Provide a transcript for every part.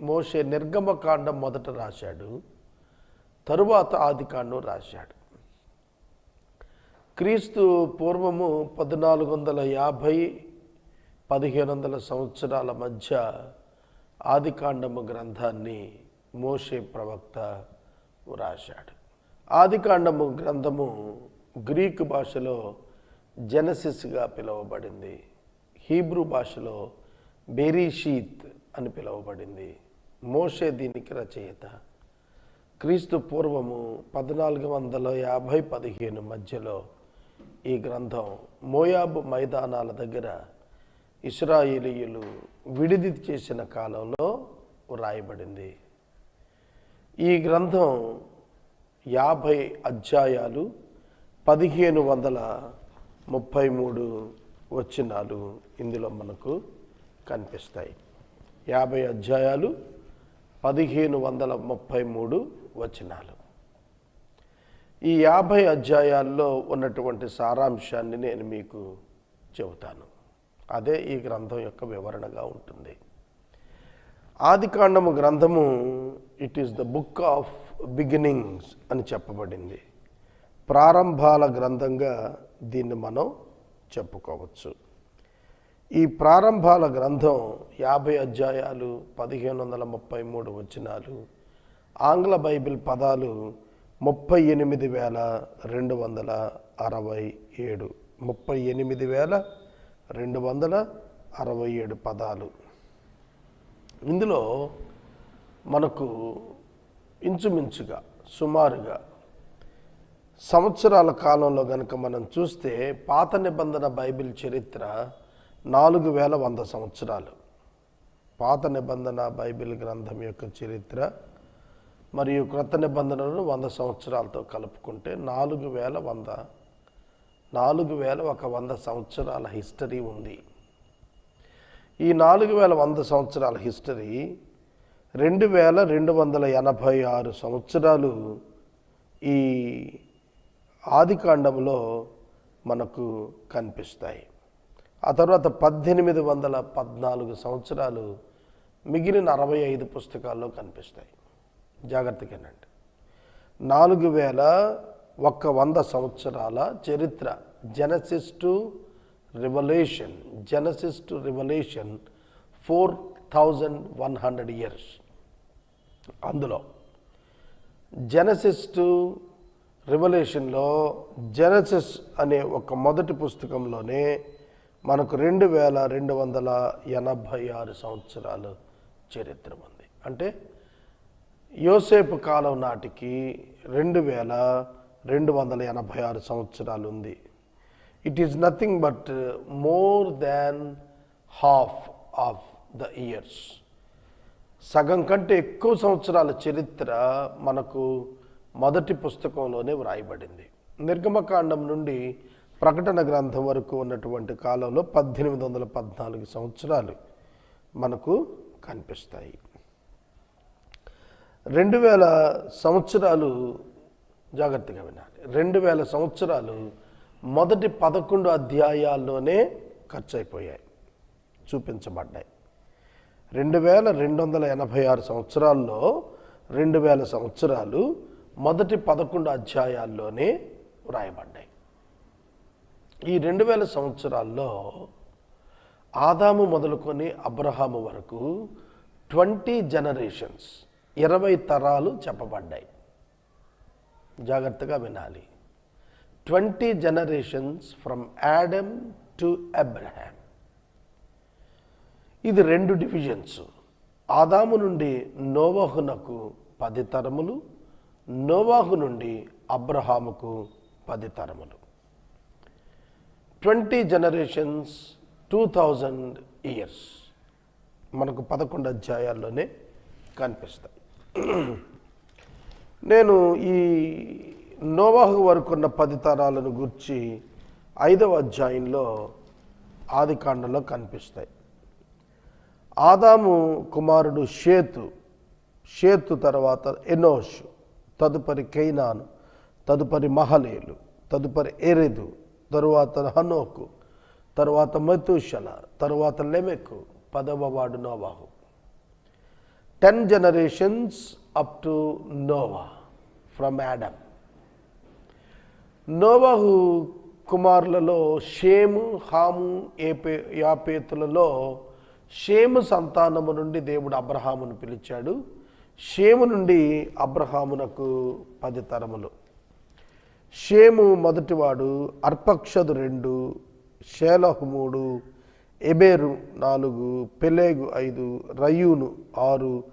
మోషే నిర్గమకాండం మొదట రాశాడు తరువాత ఆదికాండం రాశాడు. క్రీస్తు పూర్వము పద్నాలుగు వందల యాభై పదిహేను వందల సంవత్సరాల మధ్య ఆదికాండము గ్రంథాన్ని మోషే ప్రవక్త రాశాడు. ఆదికాండము గ్రంథము గ్రీకు భాషలో జెనసిస్గా పిలువబడింది హీబ్రూ భాషలో బెరీషీత్ అని పిలువబడింది. మోషే దీనికి రచయిత క్రీస్తు పూర్వము పద్నాలుగు వందల యాభై పదిహేను మధ్యలో ఈ గ్రంథం మోయాబు మైదానాల దగ్గర ఇస్రాయేలీయులు విడిది చేసిన కాలంలో వ్రాయబడింది. ఈ గ్రంథం యాభై అధ్యాయాలు పదిహేను వందల ముప్పై మూడు వచనాలు ఇందులో మనకు కనిపిస్తాయి. యాభై అధ్యాయాలు పదిహేను వందల ముప్పై మూడు వచనాలు. ఈ యాభై అధ్యాయాల్లో ఉన్నటువంటి సారాంశాన్ని నేను మీకు చెబుతాను. అదే ఈ గ్రంథం యొక్క వివరణగా ఉంటుంది. ఆదికాండము గ్రంథము it is the book of beginnings అని చెప్పబడింది. ప్రారంభాల గ్రంథంగా దీన్ని మనం చెప్పుకోవచ్చు. ఈ ప్రారంభాల గ్రంథం యాభై అధ్యాయాలు పదిహేను వందల ముప్పై మూడు వచనాలు ఆంగ్ల బైబిల్ పదాలు ముప్పై ఎనిమిది వేల రెండు వందల అరవై ఏడు. ముప్పై ఎనిమిది వేల రెండు వందల అరవై ఏడు పదాలు. ఇందులో మనకు ఇంచుమించుగా సుమారుగా సంవత్సరాల కాలంలో కనుక మనం చూస్తే పాత నిబంధన బైబిల్ చరిత్ర నాలుగు వేల వంద సంవత్సరాలు. పాత నిబంధన బైబిల్ గ్రంథం యొక్క చరిత్ర మరియు క్రొత్త నిబంధనలను వంద సంవత్సరాలతో కలుపుకుంటే నాలుగు వేల వంద. నాలుగు వేల ఒక వంద సంవత్సరాల హిస్టరీ ఉంది. ఈ నాలుగు వేల వంద సంవత్సరాల హిస్టరీ రెండు వేల రెండు వందల ఎనభై ఆరు సంవత్సరాలు ఈ ఆదికాండంలో మనకు కనిపిస్తాయి. ఆ తర్వాత పద్దెనిమిది వందల పద్నాలుగు సంవత్సరాలు మిగిలిన అరవై ఐదు పుస్తకాల్లో కనిపిస్తాయి. జాగ్రత్తగానండి నాలుగు వేల ఒక్క వంద సంవత్సరాల చరిత్ర Genesis to revolution Genesis to revolution four thousand one hundred years అందులో జెనసిస్ టు రివల్యూషన్లో జెనసిస్ అనే ఒక మొదటి పుస్తకంలోనే మనకు రెండు వేల రెండు వందల ఎనభై ఆరు సంవత్సరాలు చరిత్ర ఉంది. అంటే యోసేపు కాలం నాటికి రెండు వేల రెండు వందల ఎనభై ఆరు సంవత్సరాలు ఉంది. It is nothing but more than half of the years సగం కంటే ఎక్కువ సంవత్సరాల చరిత్ర మనకు మొదటి పుస్తకంలోనే వ్రాయబడింది. నిర్గమకాండం నుండి ప్రకటన గ్రంథం వరకు ఉన్నటువంటి కాలంలో పద్దెనిమిది వందల పద్నాలుగు సంవత్సరాలు మనకు కనిపిస్తాయి. రెండు వేల సంవత్సరాలు జాగ్రత్తగా వినాలి. రెండు వేల సంవత్సరాలు మొదటి పదకొండు అధ్యాయాల్లోనే ఖర్చు అయిపోయాయి చూపించబడ్డాయి. రెండు వేల రెండు వందల ఎనభై ఆరు సంవత్సరాల్లో రెండు వేల సంవత్సరాలు మొదటి పదకొండు అధ్యాయాల్లోనే వ్రాయబడ్డాయి ఈ రెండు వేల సంవత్సరాల్లో ఆదాము మొదలుకొని అబ్రహాము వరకు ట్వంటీ జనరేషన్స్ ఇరవై తరాలు చెప్పబడ్డాయి. జాగ్రత్తగా వినాలి. Twenty generations from Adam to Abraham. ఇది రెండు డివిజన్స్. ఆదాము నుండి నోవాహునకు పది తరములు నోవాహు నుండి అబ్రహాముకు పది తరములు. Twenty generations two thousand years మనకు పదకొండు అధ్యాయాల్లోనే కనిపిస్తాయి. నేను ఈ నోవాహు వరకు ఉన్న పది తరాలను గుర్చి ఐదవ అధ్యాయంలో ఆదికాండంలో కనిపిస్తాయి. ఆదాము కుమారుడు షేతు షేతు తర్వాత ఎనోష్ తదుపరి కైనాను తదుపరి మహలేలు తదుపరి ఎరెదు తరువాత హనోకు తరువాత మతుషల తరువాత లెమెకు పదవ వాడు నోవాహు. Ten generations up to Noah from Adam నోవాహు కుమారులలో షేము హాము ఏపే యాపేతులలో షేము సంతానము నుండి దేవుడు అబ్రహామును పిలిచాడు. షేము నుండి అబ్రహామునకు పది తరములు. షేము మొదటివాడు అర్పక్షదు రెండు షేలహు మూడు ఎబేరు నాలుగు పెలేగు ఐదు రయూను ఆరు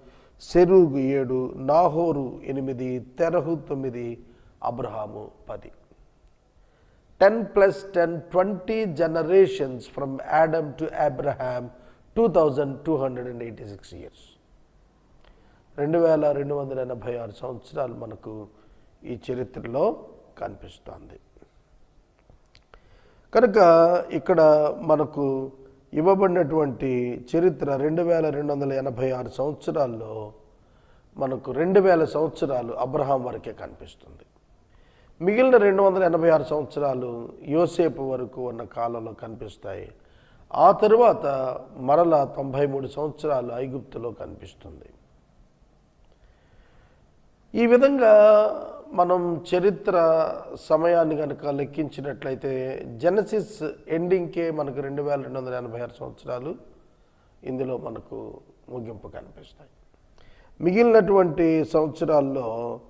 సెరూగు ఏడు నాహోరు ఎనిమిది తెరహు తొమ్మిది అబ్రహాము పది. Ten plus ten twenty generations from Adam to Abraham two thousand two hundred and eighty six years. రెండు వేల రెండు వందల ఎనభై ఆరు సంవత్సరాలు మనకు ఈ చరిత్రలో కనిపిస్తోంది. కనుక ఇక్కడ మనకు ఇవ్వబడినటువంటి చరిత్ర రెండు వేల రెండు వందల ఎనభై ఆరు సంవత్సరాల్లో మనకు రెండు వేల సంవత్సరాలు అబ్రహాం వరకే కనిపిస్తుంది. మిగిలిన రెండు వందల ఎనభై ఆరు సంవత్సరాలు యోసేపు వరకు ఉన్న కాలంలో కనిపిస్తాయి. ఆ తరువాత మరల తొంభై మూడు సంవత్సరాలు ఐగుప్తులో కనిపిస్తుంది. ఈ విధంగా మనం చరిత్ర సమయాన్ని కనుక లెక్కించినట్లయితే జెనసిస్ ఎండింగ్కే మనకు రెండు వేల రెండు వందల ఎనభై ఆరు సంవత్సరాలు ఇందులో మనకు ముగింపు కనిపిస్తాయి. మిగిలినటువంటి సంవత్సరాల్లో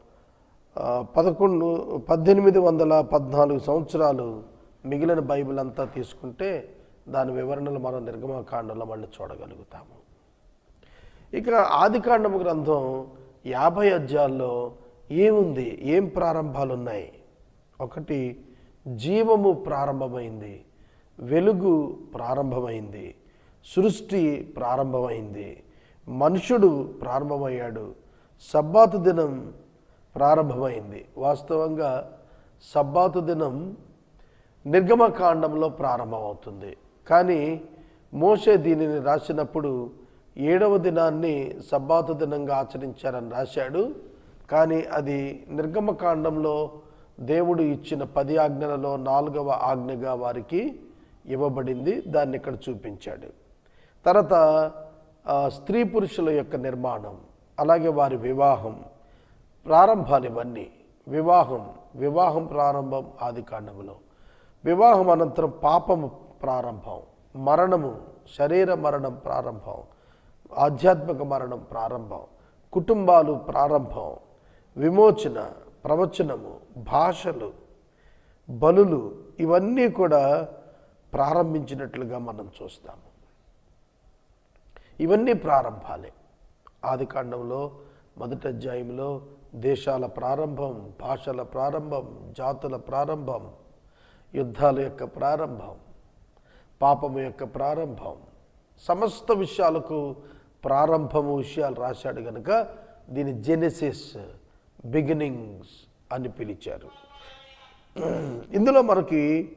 పదకొండు పద్దెనిమిది వందల పద్నాలుగు సంవత్సరాలు మిగిలిన బైబిల్ అంతా తీసుకుంటే దాని వివరణలు మనం నిర్గమకాండంలో మళ్ళీ చూడగలుగుతాము. ఇక ఆదికాండము గ్రంథం యాభై అధ్యాల్లో ఏముంది? ఏం ప్రారంభాలు ఉన్నాయి ఒకటి జీవము ప్రారంభమైంది వెలుగు ప్రారంభమైంది సృష్టి ప్రారంభమైంది మనుషుడు ప్రారంభమయ్యాడు సబ్బాతు దినం ప్రారంభమైంది. వాస్తవంగా సబ్బాతు దినం నిర్గమకాండంలో ప్రారంభమవుతుంది. కానీ మోషే దీనిని రాసినప్పుడు ఏడవ దినాన్ని సబ్బాతు దినంగా ఆచరించారని రాశాడు. కానీ అది నిర్గమకాండంలో దేవుడు ఇచ్చిన పది ఆజ్ఞలలో నాలుగవ ఆజ్ఞగా వారికి ఇవ్వబడింది దాన్ని ఇక్కడ చూపించాడు. తర్వాత స్త్రీ పురుషుల యొక్క నిర్మాణం అలాగే వారి వివాహం ప్రారంభాలివన్నీ వివాహం వివాహం ప్రారంభం ఆది కాండములో. వివాహం అనంతరం పాపము ప్రారంభం మరణము శరీర మరణం ప్రారంభం ఆధ్యాత్మిక మరణం ప్రారంభం కుటుంబాలు ప్రారంభం విమోచన ప్రవచనము భాషలు బలులు ఇవన్నీ కూడా ప్రారంభించినట్లుగా మనం చూస్తాము. ఇవన్నీ ప్రారంభాలే. ఆది కాండంలో మొదటి అధ్యాయంలో దేశాల ప్రారంభం భాషల ప్రారంభం జాతుల ప్రారంభం యుద్ధాల యొక్క ప్రారంభం పాపము యొక్క ప్రారంభం సమస్త విషయాలకు ప్రారంభము విషయాలు రాశాడు కనుక దీని జెనెసిస్ బిగినింగ్స్ అని పిలిచారు. ఇందులో మనకి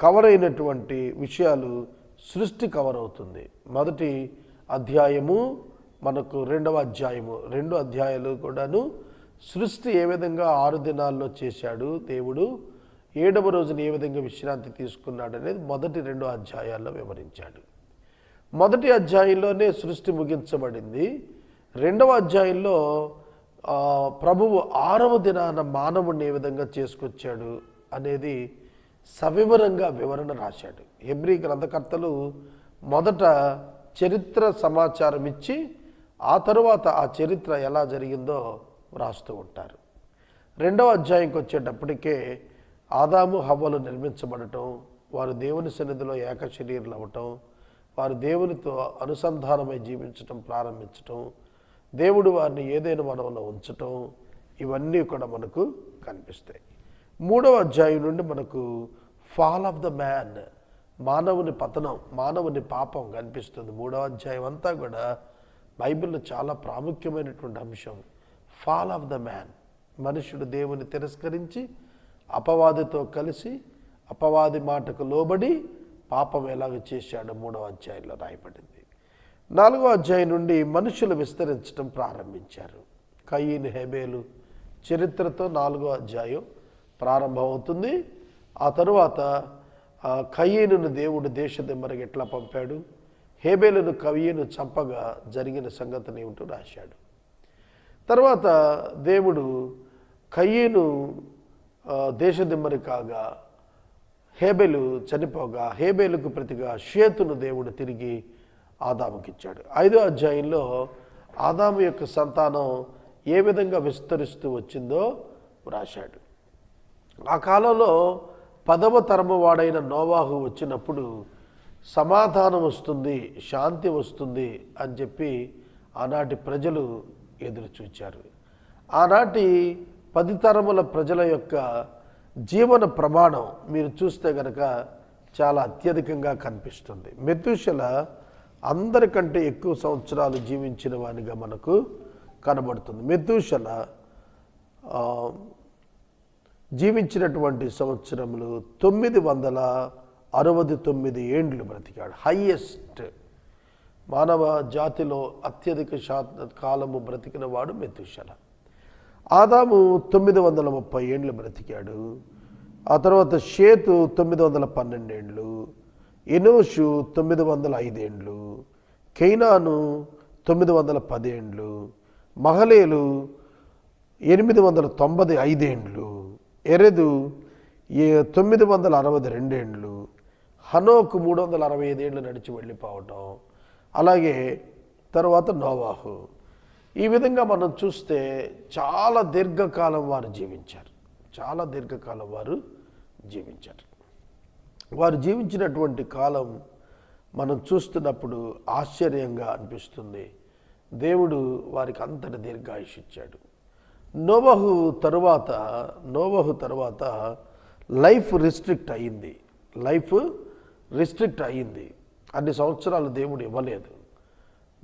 కవర్ అయినటువంటి విషయాలు సృష్టి కవర్ అవుతుంది. మొదటి అధ్యాయము మనకు రెండవ అధ్యాయము. రెండు అధ్యాయాలు కూడాను సృష్టి ఏ విధంగా ఆరు దినాల్లో చేశాడు దేవుడు ఏడవ రోజున ఏ విధంగా విశ్రాంతి తీసుకున్నాడు అనేది మొదటి రెండు అధ్యాయాల్లో వివరించాడు. మొదటి అధ్యాయంలోనే సృష్టి ముగించబడింది. రెండవ అధ్యాయంలో ప్రభువు ఆరవ దినాన మానవుడిని ఏ విధంగా చేసుకొచ్చాడు అనేది సవివరంగా వివరణ రాశాడు. హెబ్రీ గ్రంథకర్తలు మొదట చరిత్ర సమాచారం ఇచ్చి ఆ తరువాత ఆ చరిత్ర ఎలా జరిగిందో వ్రాస్తూ ఉంటారు. రెండవ అధ్యాయంకి వచ్చేటప్పటికే ఆదాము హవ్వలు నిర్మించబడటం వారు దేవుని సన్నిధిలో ఏక శరీరులు అవ్వటం వారు దేవునితో అనుసంధానమై జీవించటం ప్రారంభించటం దేవుడు వారిని ఏదైనా వనంలో ఉంచటం ఇవన్నీ కూడా మనకు కనిపిస్తాయి. మూడవ అధ్యాయం నుండి మనకు ఫాల్ ఆఫ్ ద మ్యాన్ మానవుని పతనం మానవుని పాపం కనిపిస్తుంది. మూడవ అధ్యాయం అంతా కూడా బైబిల్లో చాలా ప్రాముఖ్యమైనటువంటి అంశం. ఫాల్ ఆఫ్ ద మ్యాన్ మనుషుడు దేవుని తిరస్కరించి అపవాదితో కలిసి అపవాది మాటకు లోబడి పాపం ఎలాగ చేశాడో మూడవ అధ్యాయంలో రాయబడింది. నాలుగో అధ్యాయం నుండి మనుషులు విస్తరించడం ప్రారంభించారు. కయ్యని హెబేలు చరిత్రతో నాలుగో అధ్యాయం ప్రారంభమవుతుంది. ఆ తరువాత కయ్యేనును దేవుడు దేశదిమ్మరికి ఎట్లా పంపాడు? హేబేలును కవియను చంపగా జరిగిన సంగతిని ఏమిటో రాశాడు. తర్వాత దేవుడు కయ్యను దేశదిమ్మరి కాగా హేబెలు చనిపోగా హేబేలుకు ప్రతిగా షేతును దేవుడు తిరిగి ఆదాముకిచ్చాడు ఐదో అధ్యాయంలో ఆదాము యొక్క సంతానం ఏ విధంగా విస్తరిస్తూ వచ్చిందో వ్రాశాడు. ఆ కాలంలో పదవ తరము వాడైన నోవాహు వచ్చినప్పుడు సమాధానం వస్తుంది శాంతి వస్తుంది అని చెప్పి ఆనాటి ప్రజలు ఎదురు చూచారు. ఆనాటి పది తరముల ప్రజల యొక్క జీవన ప్రమాణం మీరు చూస్తే కనుక చాలా అత్యధికంగా కనిపిస్తుంది. మెతుషల అందరికంటే ఎక్కువ సంవత్సరాలు జీవించిన వానిగా మనకు కనబడుతుంది. మెతూషల జీవించినటువంటి సంవత్సరములు తొమ్మిది వందల అరవై తొమ్మిది ఏండ్లు బ్రతికాడు. హయ్యెస్ట్ మానవ జాతిలో అత్యధిక శాత కాలము బ్రతికిన వాడు మెతుషల ఆదాము తొమ్మిది వందల ముప్పై ఏండ్లు బ్రతికాడు. ఆ తర్వాత షేతు తొమ్మిది వందల పన్నెండేండ్లు. ఎనోషు తొమ్మిది వందల ఐదేండ్లు కెయినాను తొమ్మిది వందల పదేండ్లు మహలేలు ఎనిమిది వందల తొంభై ఐదేండ్లు ఎరెదు ఏ తొమ్మిది వందల అరవై రెండేండ్లు హనోకు మూడు వందల అరవై ఐదేండ్లు నడిచి వెళ్ళిపోవటం అలాగే తర్వాత నోవాహు. ఈ విధంగా మనం చూస్తే చాలా దీర్ఘకాలం వారు జీవించారు. చాలా దీర్ఘకాలం వారు జీవించారు. వారు జీవించినటువంటి కాలం మనం చూస్తున్నప్పుడు ఆశ్చర్యంగా అనిపిస్తుంది. దేవుడు వారికి అంతటి దీర్ఘాయుష్ ఇచ్చాడు. నోవహు తరువాత నోవహు తరువాత లైఫ్ రిస్ట్రిక్ట్ అయ్యింది. లైఫ్ రిస్ట్రిక్ట్ అయ్యింది. అన్ని సంవత్సరాలు దేవుడు ఇవ్వలేదు.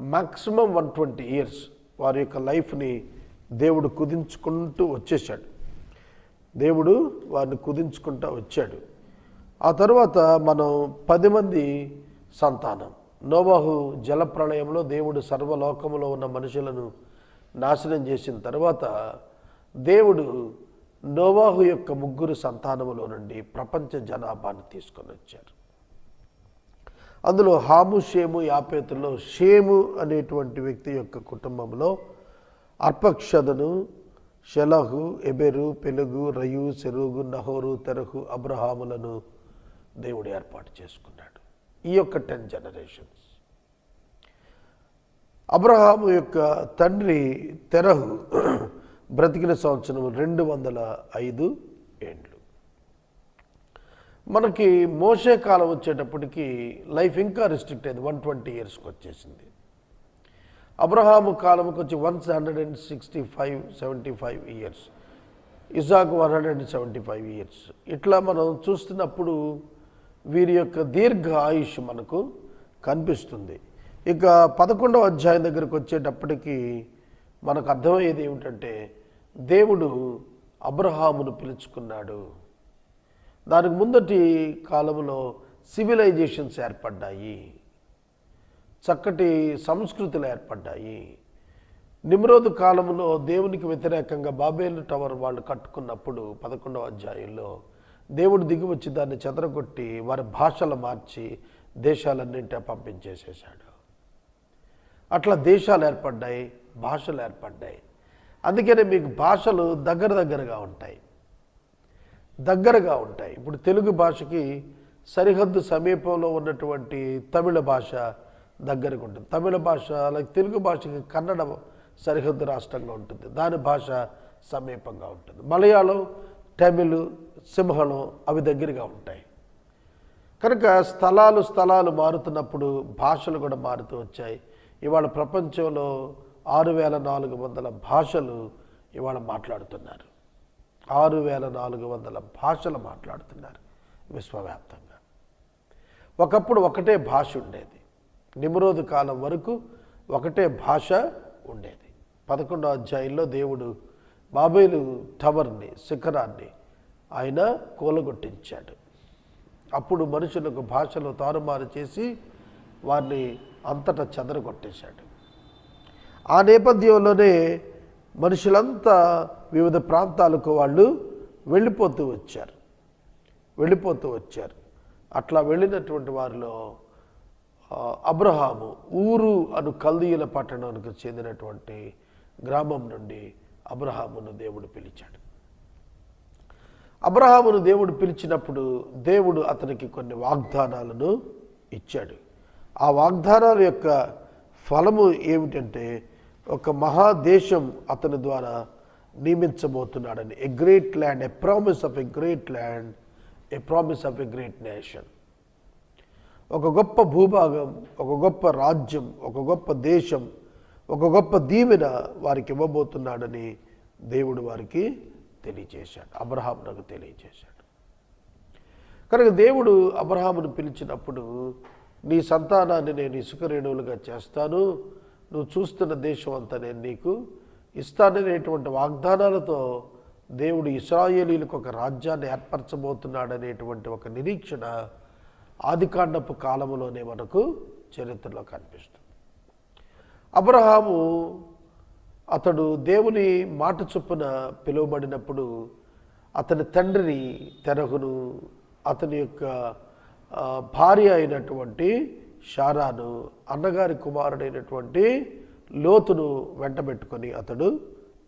మ్యాక్సిమం వన్ ట్వంటీ ఇయర్స్ వారి యొక్క లైఫ్ని దేవుడు కుదించుకుంటూ వచ్చేసాడు దేవుడు వారిని కుదించుకుంటూ వచ్చాడు. ఆ తర్వాత మనం పది మంది సంతానం. నోవాహు జలప్రళయంలో దేవుడు సర్వలోకములో ఉన్న మనుషులను నాశనం చేసిన తర్వాత దేవుడు నోవాహు యొక్క ముగ్గురు సంతానములో నుండి ప్రపంచ జనాభాను తీసుకొని వచ్చారు. అందులో హాము షేము యాపేతుల్లో షేము అనేటువంటి వ్యక్తి యొక్క కుటుంబంలో అర్పక్షదను షెలహు ఎబెరు పెలుగు రయు సెరుగు నహోరు తెరహు అబ్రహాములను దేవుడు ఏర్పాటు చేసుకున్నాడు. ఈ యొక్క టెన్ జనరేషన్స్. అబ్రహాము యొక్క తండ్రి తెరహు బ్రతికిన సంవత్సరం రెండు వందల ఐదు ఏండ్లు. మనకి మోసే కాలం వచ్చేటప్పటికి లైఫ్ ఇంకా రిస్ట్రిక్ట్ అయింది. వన్ ట్వంటీ ఇయర్స్కి వచ్చేసింది. అబ్రహాము కాలంకి వచ్చి one hundred and sixty five seventy five years. Isaac one hundred and seventy five years. ఇట్లా మనం చూస్తున్నప్పుడు వీరి యొక్క దీర్ఘ ఆయుష్ మనకు కనిపిస్తుంది. ఇక పదకొండవ అధ్యాయం దగ్గరకు వచ్చేటప్పటికి మనకు అర్థమయ్యేది ఏమిటంటే దేవుడు అబ్రహామును పిలుచుకున్నాడు. దానికి ముందటి కాలంలో సివిలైజేషన్స్ ఏర్పడ్డాయి. చక్కటి సంస్కృతులు ఏర్పడ్డాయి. నిమ్రోదు కాలంలో దేవునికి వ్యతిరేకంగా బాబేలు టవర్ వాళ్ళు కట్టుకున్నప్పుడు పదకొండవ అధ్యాయంలో దేవుడు దిగి వచ్చి దాన్ని చెదరగొట్టి వారి భాషలు మార్చి దేశాలన్నింటా పంపించేసేసాడు అట్లా దేశాలు ఏర్పడ్డాయి భాషలు ఏర్పడ్డాయి. అందుకనే మీకు భాషలు దగ్గర దగ్గరగా ఉంటాయి. దగ్గరగా ఉంటాయి. ఇప్పుడు తెలుగు భాషకి సరిహద్దు సమీపంలో ఉన్నటువంటి తమిళ భాష దగ్గరగా ఉంటుంది. తమిళ భాష అలాగే తెలుగు భాషకి కన్నడ సరిహద్దు రాష్ట్రంగా ఉంటుంది. దాని భాష సమీపంగా ఉంటుంది. మలయాళం తమిళ్ సింహళం అవి దగ్గరగా ఉంటాయి. కనుక స్థలాలు స్థలాలు మారుతున్నప్పుడు భాషలు కూడా మారుతూ వచ్చాయి. ఇవాళ ప్రపంచంలో ఆరు వేల నాలుగు వందల భాషలు ఇవాళ మాట్లాడుతున్నారు. ఆరు వేల నాలుగు వందల భాషలు మాట్లాడుతున్నారు విశ్వవ్యాప్తంగా. ఒకప్పుడు ఒకటే భాష ఉండేది. నిమరోజు కాలం వరకు ఒకటే భాష ఉండేది. పదకొండో అధ్యాయంలో దేవుడు బాబేలు టవర్ని శిఖరాన్ని ఆయన కూలగొట్టించాడు. అప్పుడు మనుషులకు భాషలు తారుమారు చేసి వారిని అంతటా చెదరగొట్టేశాడు. ఆ నేపథ్యంలోనే మనుషులంతా వివిధ ప్రాంతాలకు వాళ్ళు వెళ్ళిపోతూ వచ్చారు. వెళ్ళిపోతూ వచ్చారు. అట్లా వెళ్ళినటువంటి వారిలో అబ్రహాము ఊరు అను కల్దీయుల పట్టణానికి చెందినటువంటి గ్రామం నుండి అబ్రహామును దేవుడు పిలిచాడు. అబ్రహామును దేవుడు పిలిచినప్పుడు దేవుడు అతనికి కొన్ని వాగ్దానాలను ఇచ్చాడు. ఆ వాగ్దానాల యొక్క ఫలము ఏమిటంటే ఒక మహాదేశం అతని ద్వారా నియమించబోతున్నాడని. A great land a promise of a great land a promise of a great nation ఒక గొప్ప భూభాగం ఒక గొప్ప రాజ్యం ఒక గొప్ప దేశం ఒక గొప్ప దీవెన వారికి ఇవ్వబోతున్నాడని దేవుడు వారికి తెలియజేశాడు. అబ్రహామునకు తెలియజేశాడు. కనుక దేవుడు అబ్రహామును పిలిచినప్పుడు నీ సంతానాన్ని నేను ఇసుక రేణువులుగా చేస్తాను. నువ్వు చూస్తున్న దేశం అంతా నేను నీకు ఇస్తాననేటువంటి వాగ్దానాలతో దేవుడు ఇస్రాయేలీలకు ఒక రాజ్యాన్ని ఏర్పరచబోతున్నాడనేటువంటి ఒక నిరీక్షణ ఆదికాండపు కాలంలోనే మనకు చరిత్రలో కనిపిస్తుంది. అబ్రహాము అతడు దేవుని మాట చొప్పున పిలువబడినప్పుడు అతని తండ్రిని తెరహును అతని యొక్క భార్య అయినటువంటి షారాను అన్నగారి కుమారుడైనటువంటి లోతును వెంటబెట్టుకొని అతడు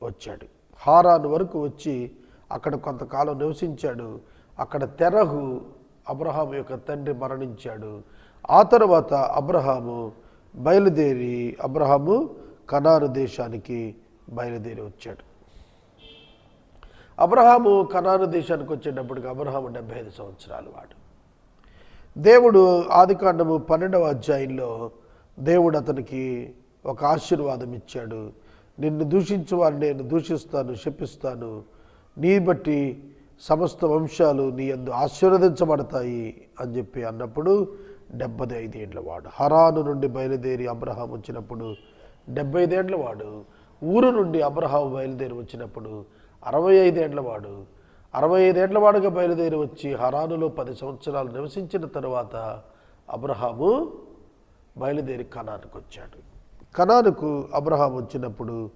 వచ్చాడు. హారాను వరకు వచ్చి అక్కడ కొంతకాలం నివసించాడు. అక్కడ తెరహు అబ్రహాము యొక్క తండ్రి మరణించాడు. ఆ తర్వాత అబ్రహాము బయలుదేరి అబ్రహాము కనారు దేశానికి బయలుదేరి వచ్చాడు. అబ్రహాము కనాను దేశానికి వచ్చేటప్పటికి అబ్రహాము డెబ్బై ఐదు సంవత్సరాలు వాడు. దేవుడు ఆదికాండము పన్నెండవ అధ్యాయంలో దేవుడు అతనికి ఒక ఆశీర్వాదం ఇచ్చాడు. నిన్ను దూషించు వారిని నేను దూషిస్తాను శపిస్తాను. నీ బట్టి సమస్త వంశాలు నీ అందు ఆశీర్వదించబడతాయి అని చెప్పి అన్నప్పుడు డెబ్బై ఐదేండ్ల వాడు హరాను నుండి బయలుదేరి అబ్రహాం వచ్చినప్పుడు డెబ్బై ఐదేండ్ల వాడు. ఊరు నుండి అబ్రహాం బయలుదేరి వచ్చినప్పుడు అరవై ఐదేండ్ల వాడు. అరవై ఐదేండ్ల వాడుగా బయలుదేరి వచ్చి హరానులో పది సంవత్సరాలు నివసించిన తరువాత అబ్రహాము బయలుదేరి కణానికి వచ్చాడు. కనానుకు అబ్రహాం వచ్చినప్పుడు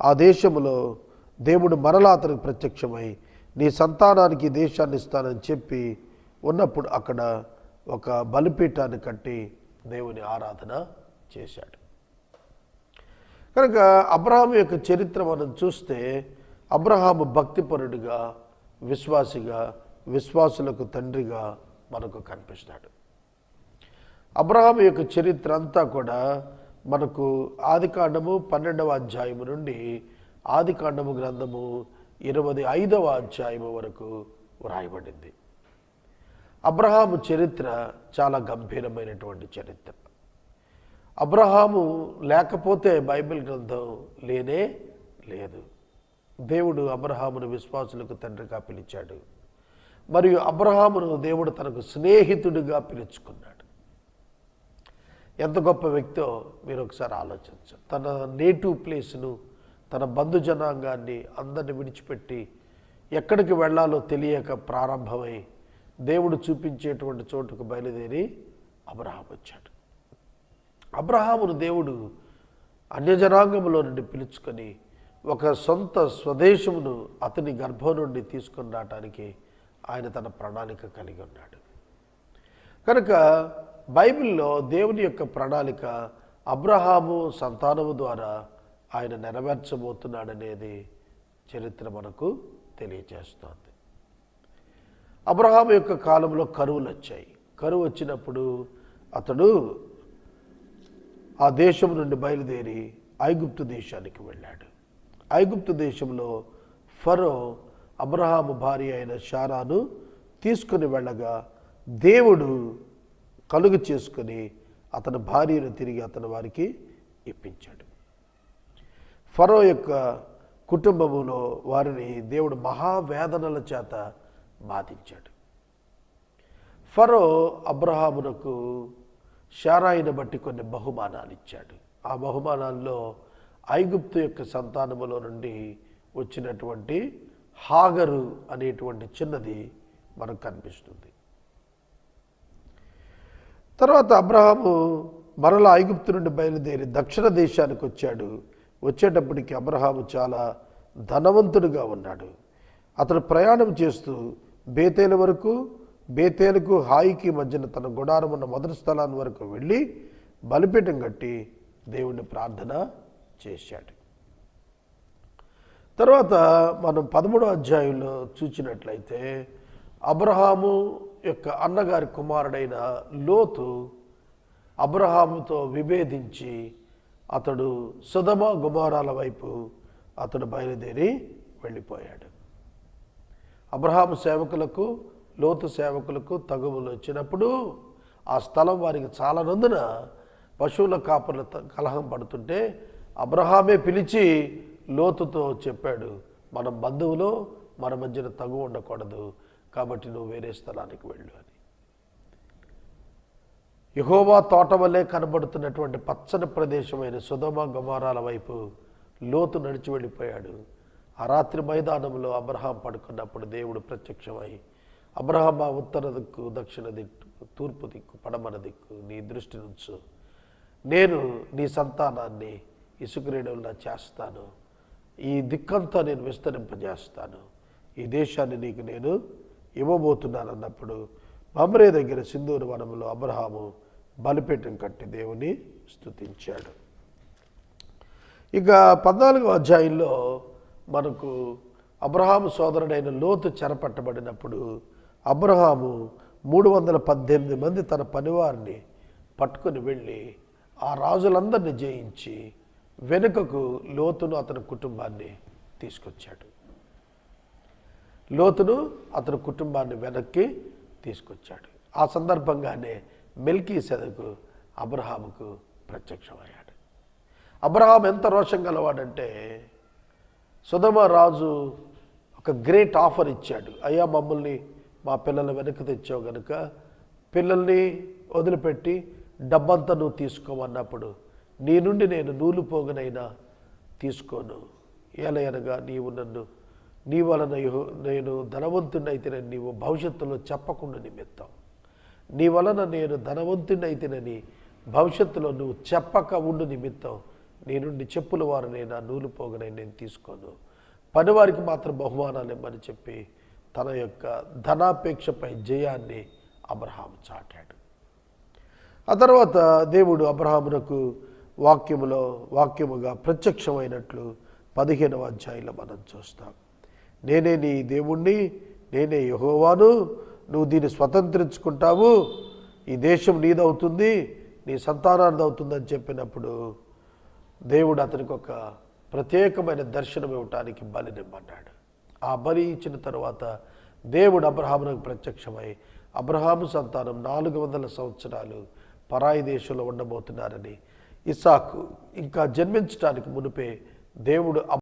ఆ దేశంలో దేవుడు మరలా అతనికి ప్రత్యక్షమై నీ సంతానానికి దేశాన్ని ఇస్తానని చెప్పి ఉన్నప్పుడు అక్కడ ఒక బలిపీఠాన్ని కట్టి దేవుని ఆరాధన చేశాడు. కనుక అబ్రహాం యొక్క చరిత్ర మనం చూస్తే అబ్రహాము భక్తిపరుడిగా విశ్వాసిగా విశ్వాసులకు తండ్రిగా మనకు కనిపిస్తాడు. అబ్రహాం యొక్క చరిత్ర అంతా కూడా మనకు ఆదికాండము పన్నెండవ అధ్యాయము నుండి ఆదికాండము గ్రంథము ఇరవై ఐదవ అధ్యాయము వరకు వ్రాయబడింది. అబ్రహాము చరిత్ర చాలా గంభీరమైనటువంటి చరిత్ర. అబ్రహాము లేకపోతే బైబిల్ గ్రంథం లేనే లేదు. దేవుడు అబ్రహామును విశ్వాసులకు తండ్రిగా పిలిచాడు. మరియు అబ్రహామును దేవుడు తనకు స్నేహితుడిగా పిలుచుకున్నాడు. ఎంత గొప్ప వ్యక్తో మీరు ఒకసారి ఆలోచించు తన నేటివ్ ప్లేస్ను తన బంధు జనాంగాన్ని అందరిని విడిచిపెట్టి ఎక్కడికి వెళ్ళాలో తెలియక ప్రారంభమై దేవుడు చూపించేటువంటి చోటుకు బయలుదేరి అబ్రహాం వచ్చాడు. అబ్రహామును దేవుడు అన్యజనాంగంలో నుండి పిలుచుకొని ఒక సొంత స్వదేశమును అతని గర్భం నుండి తీసుకుని రావటానికి ఆయన తన ప్రణాళిక కలిగి ఉన్నాడు. కనుక బైబిల్లో దేవుని యొక్క ప్రణాళిక అబ్రహాము సంతానము ద్వారా ఆయన నెరవేర్చబోతున్నాడనేది చరిత్ర మనకు తెలియజేస్తోంది అబ్రహాం యొక్క కాలంలో కరువులు వచ్చాయి. కరువు వచ్చినప్పుడు అతడు ఆ దేశం నుండి బయలుదేరి ఐగుప్తు దేశానికి వెళ్ళాడు. ఐగుప్తు దేశంలో ఫరో అబ్రహాము భార్య అయిన షారాను తీసుకుని వెళ్ళగా దేవుడు కలుగు చేసుకొని అతని భార్యను తిరిగి అతని వారికి ఇప్పించాడు. ఫరో యొక్క కుటుంబములో వారిని దేవుడు మహావేదనల చేత బాధించాడు. ఫరో అబ్రహామునకు షారాయిని బట్టి కొన్ని బహుమానాలు ఇచ్చాడు ఆ బహుమానాల్లో ఐగుప్తు యొక్క సంతానములో నుండి వచ్చినటువంటి హాగరు అనేటువంటి చిన్నది మనకు కనిపిస్తుంది. తర్వాత అబ్రహాము మరలా ఐగుప్తు నుండి బయలుదేరి దక్షిణ దేశానికి వచ్చాడు. వచ్చేటప్పటికి అబ్రహాము చాలా ధనవంతుడిగా ఉన్నాడు. అతడు ప్రయాణం చేస్తూ బేతేల వరకు బేతేలకు హాయికి మధ్యన తన గుడారం ఉన్న మొదటి స్థలాన్ని వరకు వెళ్ళి బలిపీఠం కట్టి దేవుణ్ణి ప్రార్థన చేశాడు. తర్వాత మనం పదమూడో అధ్యాయంలో చూసినట్లయితే అబ్రహాము యొక్క అన్నగారి కుమారుడైన లోతు అబ్రహాముతో విభేదించి అతడు సుధమ గుమారాల వైపు అతడు బయలుదేరి వెళ్ళిపోయాడు. అబ్రహాము సేవకులకు లోతు సేవకులకు తగువులు వచ్చినప్పుడు ఆ స్థలం వారికి చాలా నందున పశువుల కాపర్ల త- కలహం పడుతుంటే అబ్రహామే పిలిచి లోతుతో చెప్పాడు మనం బంధువులు మన మధ్యన తగు ఉండకూడదు కాబట్టి నువ్వు వేరే స్థలానికి వెళ్ళు అని. యహోవా తోట వల్లే కనబడుతున్నటువంటి పచ్చని ప్రదేశమైన సుధమ గమారాల వైపు లోతు నడిచి వెళ్ళిపోయాడు. ఆ రాత్రి మైదానంలో అబ్రహాం పడుకున్నప్పుడు దేవుడు ప్రత్యక్షమై అబ్రహమ ఉత్తర దిక్కు దక్షిణ దిక్కు తూర్పు దిక్కు పడమర దిక్కు నీ దృష్టి నుంచు. నేను నీ సంతానాన్ని ఇసుకరేణుల్లా చేస్తాను. ఈ దిక్కంతా నేను విస్తరింపజేస్తాను. ఈ దేశాన్ని నీకు నేను ఇవ్వబోతున్నానన్నప్పుడు మమరే మమ్రే దగ్గర సింధూరు వనంలో అబ్రహాము బలిపీఠం కట్టి దేవుని స్తుతించాడు. ఇక పద్నాలుగో అధ్యాయంలో మనకు అబ్రహాము సోదరుడైన లోతు చెరపట్టబడినప్పుడు అబ్రహాము మూడు వందల పద్దెనిమిది మంది తన పనివారిని పట్టుకొని వెళ్ళి ఆ రాజులందరినీ జయించి వెనుకకు లోతును అతని కుటుంబాన్ని తీసుకొచ్చాడు. లోతును అతని కుటుంబాన్ని వెనక్కి తీసుకొచ్చాడు. ఆ సందర్భంగానే మెల్కీ సెదకు అబ్రహాముకు ప్రత్యక్షమయ్యాడు. అబ్రహాం ఎంత రోషం గలవాడంటే సుధమ రాజు ఒక గ్రేట్ ఆఫర్ ఇచ్చాడు. అయ్యా మమ్మల్ని మా పిల్లల వెనక్కి తెచ్చావు కనుక పిల్లల్ని వదిలిపెట్టి డబ్బంతా నువ్వు తీసుకోమన్నప్పుడు నీ నుండి నేను నూలు పోగనైనా తీసుకోను. ఏలయనగా నీవు నన్ను నీ వలన నేను నేను ధనవంతుడైతేనని నీవు భవిష్యత్తులో చెప్పకుండా నిమిత్తం. నీ వలన నేను ధనవంతుడైతేనని భవిష్యత్తులో నువ్వు చెప్పక ఉండు నిమిత్తం నీ నుండి చెప్పుల వారినైనా నూలు పోగనై నేను తీసుకోను. పనివారికి మాత్రం బహుమానాలు ఇమ్మని చెప్పి తన యొక్క ధనాపేక్షపై జయాన్ని అబ్రహాం చాటాడు. ఆ తర్వాత దేవుడు అబ్రహామునకు వాక్యములో వాక్యముగా ప్రత్యక్షమైనట్లు పదిహేనవ అధ్యాయంలో మనం చూస్తాం. నేనే నీ దేవుణ్ణి నేనే యహోవాను నువ్వు దీన్ని స్వతంత్రించుకుంటావు ఈ దేశం నీదవుతుంది నీ సంతానాన్ని అవుతుందని చెప్పినప్పుడు దేవుడు అతనికి ఒక ప్రత్యేకమైన దర్శనం ఇవ్వటానికి బలినిమ్మన్నాడు ఆ బలి ఇచ్చిన తర్వాత దేవుడు అబ్రహామునకు ప్రత్యక్షమై అబ్రహాము సంతానం నాలుగు వందల సంవత్సరాలు పరాయి దేశంలో ఉండబోతున్నారని. ఇసాకు ఇంకా జన్మించడానికి మునిపే దేవుడు